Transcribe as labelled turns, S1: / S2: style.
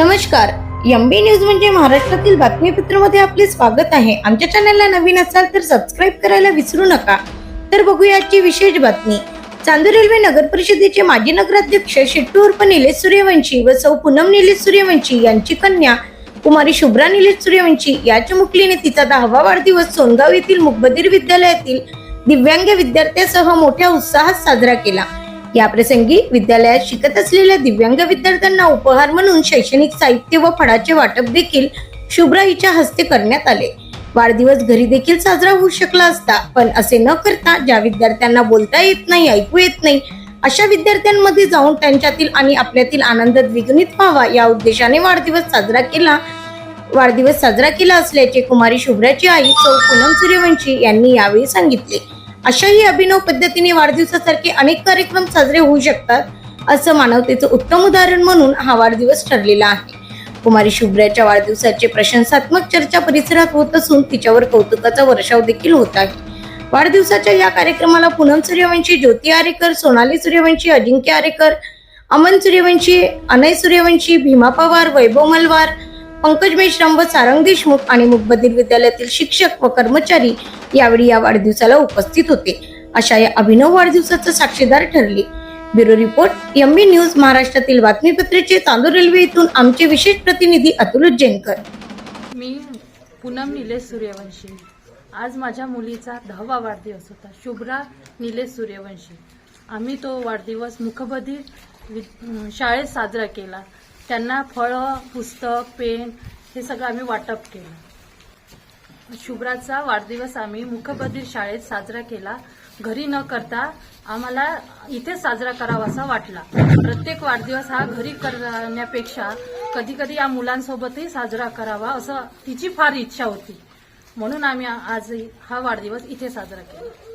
S1: नमस्कार. एम बी न्यूज म्हणजे महाराष्ट्रातील बातमीपत्रामध्ये आपले स्वागत आहे. आमच्या चॅनलला नवीन असाल तर सबस्क्राईब करायला विसरू नका. तर बघूया आजची विशेष बातमी. चांदूर रेल्वे नगर परिषदेचे माजी नगराध्यक्ष शिट्टू उर्फ निलेश सूर्यवंशी व सौ पूनम निलेश सूर्यवंशी यांची कन्या कुमारी शुभ्रा निलेश सूर्यवंशी या चिमुकलीने तिचा दहावा वाढदिवस सोनगाव येथील मुकबधीर विद्यालयातील दिव्यांग विद्यार्थ्यासह मोठ्या उत्साहात साजरा केला. या प्रसंगी विद्यालयात शिकत असलेल्या दिव्यांग विद्यार्थ्यांना उपहार म्हणून शैक्षणिक साहित्य व फळाचे वाटप देखील शुभ्रा हिच्या हस्ते करण्यात आले. वाढदिवस घरी देखील साजरा होऊ शकला असता पण असे न करता ज्या विद्यार्थ्यांना बोलता येत नाही ऐकू येत नाही अशा विद्यार्थ्यांमध्ये जाऊन त्यांच्यातील आणि आपल्यातील आनंद द्विगुणित व्हावा या उद्देशाने वाढदिवस साजरा केला. वाढदिवस साजरा केला असल्याचे कुमारी शुभ्राची आई सौ पूनम सूर्यवंशी यांनी यावेळी सांगितले. अशाही अभिनव पद्धतीने वाढदिवसासारखे अनेक कार्यक्रम साजरे होऊ शकतात असं मानवतेचं उत्तम उदाहरण म्हणून हा वाढदिवस ठरलेला आहे. कुमारी शुभ्राच्या वाढदिवसाचे प्रशंसात्मक चर्चा परिसरात होत असून तिच्यावर कौतुकाचा वर्षाव देखील होत आहे. वाढदिवसाच्या या कार्यक्रमाला पूनम सूर्यवंशी ज्योती आरेकर सोनाली सूर्यवंशी अजिंक्य आरेकर अमन सूर्यवंशी अनय सूर्यवंशी भीमा पवार वैभव मलवार पंकज मेश्राम व सारंग देशमुख आणि मुकबधीर विद्यालयातील शिक्षक व कर्मचारी यावेळी या वाढदिवसाला उपस्थित होते. अशा या अभिनव वाढदिवसाचा साक्षीदार ठरले. ब्युरो रिपोर्ट एमबी न्यूज महाराष्ट्रातील बातमीपत्रेचे चांदूर रेल्वे येथून आमचे विशेष प्रतिनिधी अतुल उज्जैनकर.
S2: मी पूनम निलेश सूर्यवंशी. आज माझ्या मुलीचा दहावा वाढदिवस होता. शुभ्रा निलेश सूर्यवंशी. आम्ही तो वाढदिवस मुखबधीर वि शाळेत साजरा केला. त्यांना फळं पुस्तक पेन हे सगळं आम्ही वाटप केलं. शुभ्राचा वाढदिवस आम्ही मुखबधीर शाळेत साजरा केला. घरी न करता आम्हाला इथे साजरा करावासा वाटला. प्रत्येक वाढदिवस हा घरी करण्यापेक्षा कधी कधी या मुलांसोबतही साजरा करावा असं तिची फार इच्छा होती. म्हणून आम्ही आज हा वाढदिवस इथे साजरा केला.